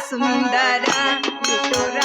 ಸುಂದರ ವಿತುರ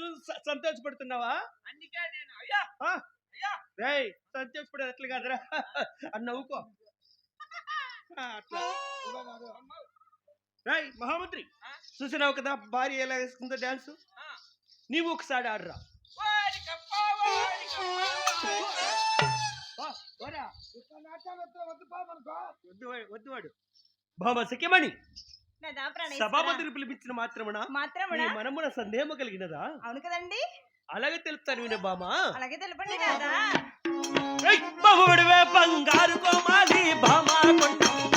చూసి సంతోషపడుతున్నావా? అందుకే నేను అయ్యా? అయ్యా! రేయ్ సంతోషపడేది అట్లా కాదురా. అని నవ్వుకో. అట్లా. రేయ్ మహామంత్రి? చూసినావు కదా భార్య ఎలా వేసుకుందో డాన్స్. నీవు ఒకసారి ఆడరా. వద్దు వాడు, వద్దు వాడు. బాబా సఖ్యమణి. సభాపతిని పిలిపించిన మాత్రమున? మాత్రమున? మనమున సందేహము కలిగినదా? అవును కదండి. అలాగే తెలుపుతాను వినే బామా. అలాగే తెలపండి ఏయ్, బహుడువే బంగారు కోమాలి భామా కొండమ్మ.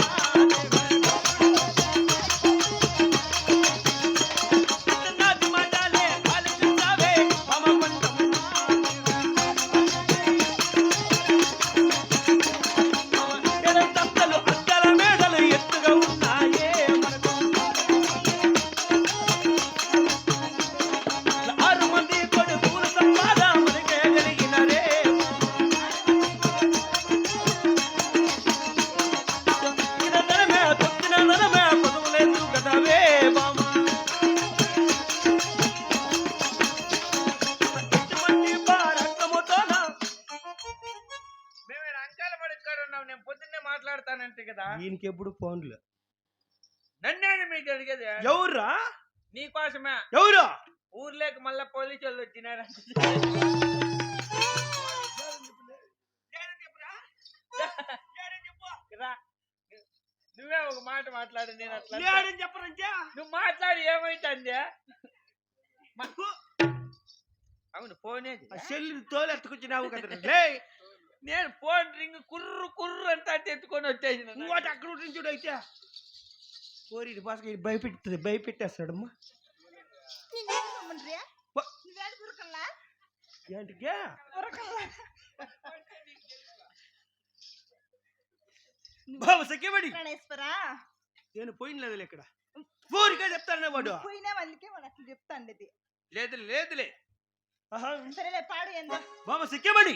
నేను పొద్దున్నే మాట్లాడతానంటే కదా? దీనికి ఎప్పుడు ఫోన్లు? నన్నేది మీకు అడిగేది? ఎవర్రా? నీకోసమే ఎవరు? ఊర్లోకి మళ్ళా పోలీసు వాళ్ళు వచ్చినారు. నువ్వే ఒక మాట మాట్లాడు నేను అట్లా చెప్పరంటే నువ్వు మాట్లాడి ఏమైతుంది? అవును ఆ చెల్లి తోలు ఎత్తుకొచ్చినావు కదా నేను ఫోన్ రింగ్ కుర్రు కుర్రు అంతా ఎత్తుకొని వచ్చేసిన ఇంకోటి అక్కడ ఉంటుంది చూడు అయితే ఓరి బాసకి భయపెడుతుంది భయపెట్టేస్తాడమ్మా వా. ఏంటికే బాబు సఖ్యమడి ప్రణేశ్వరా నేను పోయిన లేదు ఇక్కడ ఊరికే చెప్తానే వాడు పోయినా అందుకే వాడు అట్లా చెప్తాండి ఇది లేదు లేదులే ఆహా. సరేలే పాడు ఎంత? బాబా సిక్కేమని?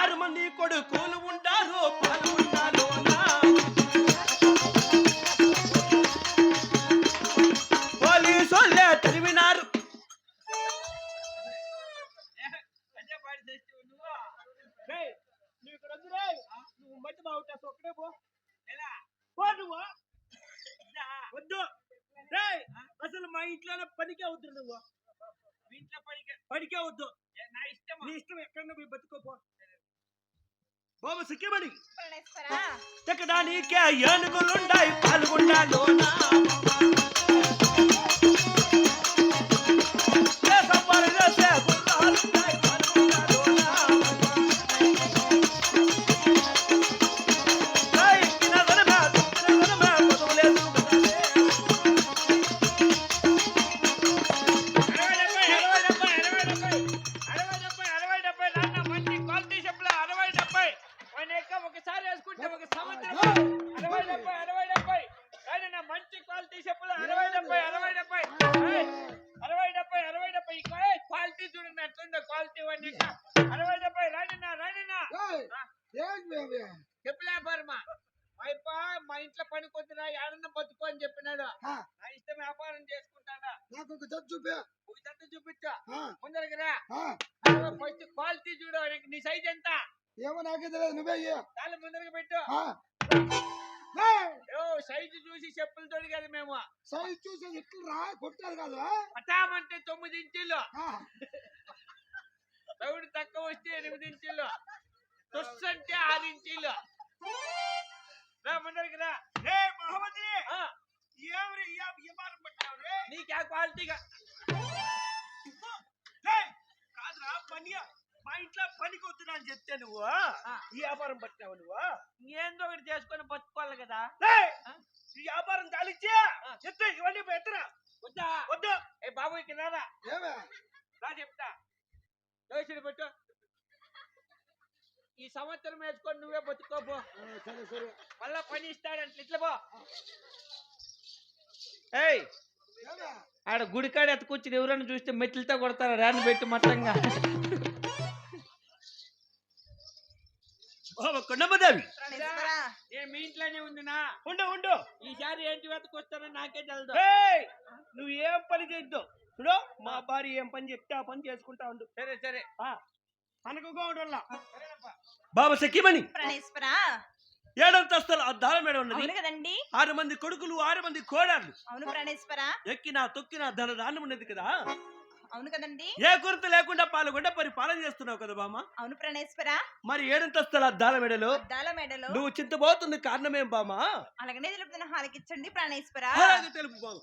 ఆరు మంది కొడుకులు ఉంటారు పాలు ఉంటారు అన్నా. పోలీసులే తరిమినారు అసలు మా ఇంట్లోనే పనికి అవుతుంది నువ్వు. పనికే వద్దు. నా ఇష్టం నీ ఇష్టం ఎక్కడన్నా పోయి బతుకోపో. బాబు ఎక్కడానికే ఏనుగులుండాయి పాల్గొండాలోన చెప్పులే. వ్యాపారమా మా ఇప్ప మా ఇంట్లో పని కొద్దిరా ఏడన్నా బతుకో అని చెప్పినాడు. నా ఇష్టం వ్యాపారం చేసుకుంటాడా? నాకు ఒక జడ్జి చూపే. ఒక జట్టు చూపించు. ముందరికి రా. ఫస్ట్ క్వాలిటీ చూడు నీకు నీ సైజ్ ఎంత? ఏమో నాకే తెలియదు నువ్వే. చాలా ముందరికి పెట్టు. సైజు చూసి చెప్పులు తొడిగేది మేము. సైజ్ చూసి ఇట్లు రా కొట్టారు కాదు పటామంటే తొమ్మిది ఇంచులు. తౌడు తక్కువ వస్తే ఎనిమిది ఇంచులు. తుస్సు అంటే ఆరు ఇంచులు రా ముందరికి రా. రే మహమ్మది! ఆ, ఏమరి వ్యాపారం పట్టావు రే? నీకు క్వాలిటీగా. కాదురా పని మా ఇంట్లో పనికి అని చెప్తే నువ్వు ఈ వ్యాపారం పట్టావు నువ్వు ఏందో ఒకటి చేసుకొని బతుకోవాలి కదా? ఈ వ్యాపారం చాలిచ్చే ఆ. ఎత్తు ఇవన్నీ ఎత్తరా వద్దా? వద్దు. ఏ బాబు ఇక్కడ రారా రా చెప్తా. దోషుడు పెట్టు. ఈ సంవత్సరం వేసుకొని నువ్వే బతుకోపో సరే సరే. మళ్ళా పని ఇస్తాడంట ఇట్లా పో. ఏయ్ ఆడ గుడికాడ ఎత్తుకొచ్చి ఎవరైనా చూస్తే మెట్లతో కొడతారు? రాని పెట్టి మట్టంగా కొండమ్మదేవి నేను మీ ఇంట్లోనే ఉందినా ఉండు ఉండు. ఈసారి ఏంటి వెతకొస్తానో నాకే తెలదు. ఏయ్, నువ్వు ఏం పని చేయొద్దు. చూడు మా భార్య ఏం పని చెప్తే ఆ పని చేసుకుంటా ఉండు. సరే సరే. అనకుగా ఉండల్లా బాబా సఖిమణి ప్రాణేశ్వరా ఏడంతస్తుల అద్దాల మేడ ఉన్నది. కదండి. ఆరు మంది కొడుకులు ఆరు మంది కోడాళ్ళు. అవును ప్రాణేశ్వరా ఎక్కిన తొక్కిన ధన దానం ఉన్నది కదా. అవును కదండి. ఏ కొరత లేకుండా పాల్గొండ పరిపాలన చేస్తున్నావు కదా బామ్మ. అవును ప్రాణేశ్వరా మరి ఏడంతస్తుల అద్దాల మెడలో? అద్దాల మెడలో. నువ్వు చింతబోతుంది కారణమేం బామా అలాగనే తెలుపుతున్న హాలకిచ్చండి ప్రాణేశ్వరా అలాగే తెలుపు బామ్మ.